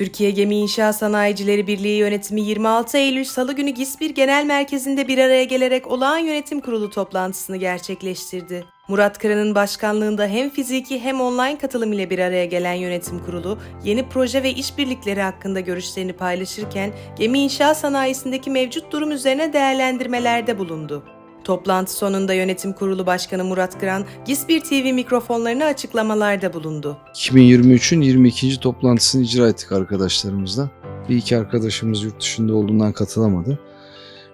Türkiye Gemi İnşaat Sanayicileri Birliği yönetimi 26 Eylül Salı günü GİSBİR Genel Merkezi'nde bir araya gelerek olağan yönetim kurulu toplantısını gerçekleştirdi. Murat Kıran'ın başkanlığında hem fiziki hem online katılım ile bir araya gelen yönetim kurulu, yeni proje ve işbirlikleri hakkında görüşlerini paylaşırken gemi inşaat sanayisindeki mevcut durum üzerine değerlendirmelerde bulundu. Toplantı sonunda yönetim kurulu başkanı Murat Kıran, GİSBİR TV mikrofonlarına açıklamalarda bulundu. 2023'ün 22. toplantısını icra ettik arkadaşlarımızla. Bir iki arkadaşımız yurt dışında olduğundan katılamadı.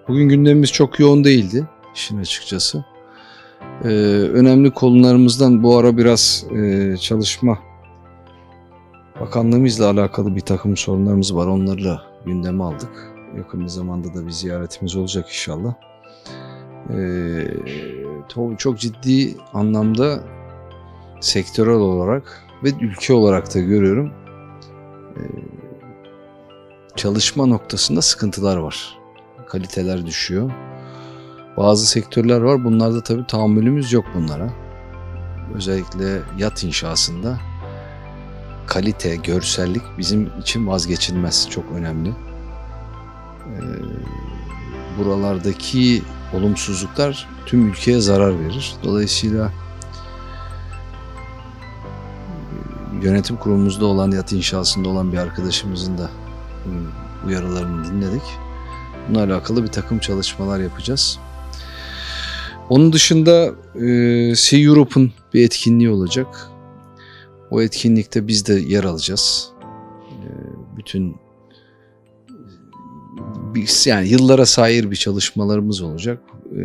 Bugün gündemimiz çok yoğun değildi işin açıkçası. Ee, önemli konularımızdan bu ara biraz e, çalışma bakanlığımızla alakalı bir takım sorunlarımız var. Onlarla gündeme aldık. Yakın bir zamanda da bir ziyaretimiz olacak inşallah. To- çok ciddi anlamda sektörel olarak ve ülke olarak da görüyorum ee, çalışma noktasında sıkıntılar var. Kaliteler düşüyor. Bazı sektörler var. Bunlarda tabii tahammülümüz yok bunlara. Özellikle yat inşasında kalite, görsellik bizim için vazgeçilmez. Çok önemli. Ee, buralardaki olumsuzluklar tüm ülkeye zarar verir. Dolayısıyla yönetim kurulumuzda olan yat inşasında olan bir arkadaşımızın da bugün uyarılarını dinledik. Bununla alakalı bir takım çalışmalar yapacağız. Onun dışında e, Sea Europe'un bir etkinliği olacak. O etkinlikte biz de yer alacağız. E, bütün yani yıllara sahip bir çalışmalarımız olacak. Ee,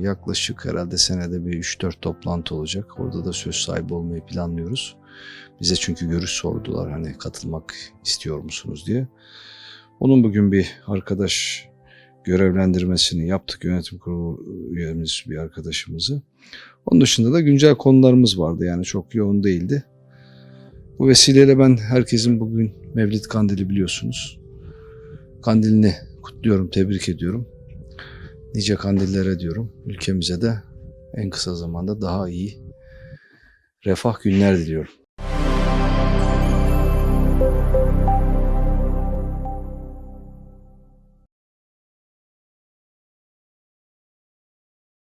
yaklaşık herhalde senede bir 3-4 toplantı olacak. Orada da söz sahibi olmayı planlıyoruz. Bize çünkü görüş sordular hani katılmak istiyor musunuz diye. Onun bugün bir arkadaş görevlendirmesini yaptık yönetim kurulu üyemiz bir arkadaşımızı. Onun dışında da güncel konularımız vardı yani çok yoğun değildi. Bu vesileyle ben herkesin bugün Mevlid Kandili biliyorsunuz. Kandilini kutluyorum, tebrik ediyorum. Nice kandillere diyorum. Ülkemize de en kısa zamanda daha iyi refah günler diliyorum.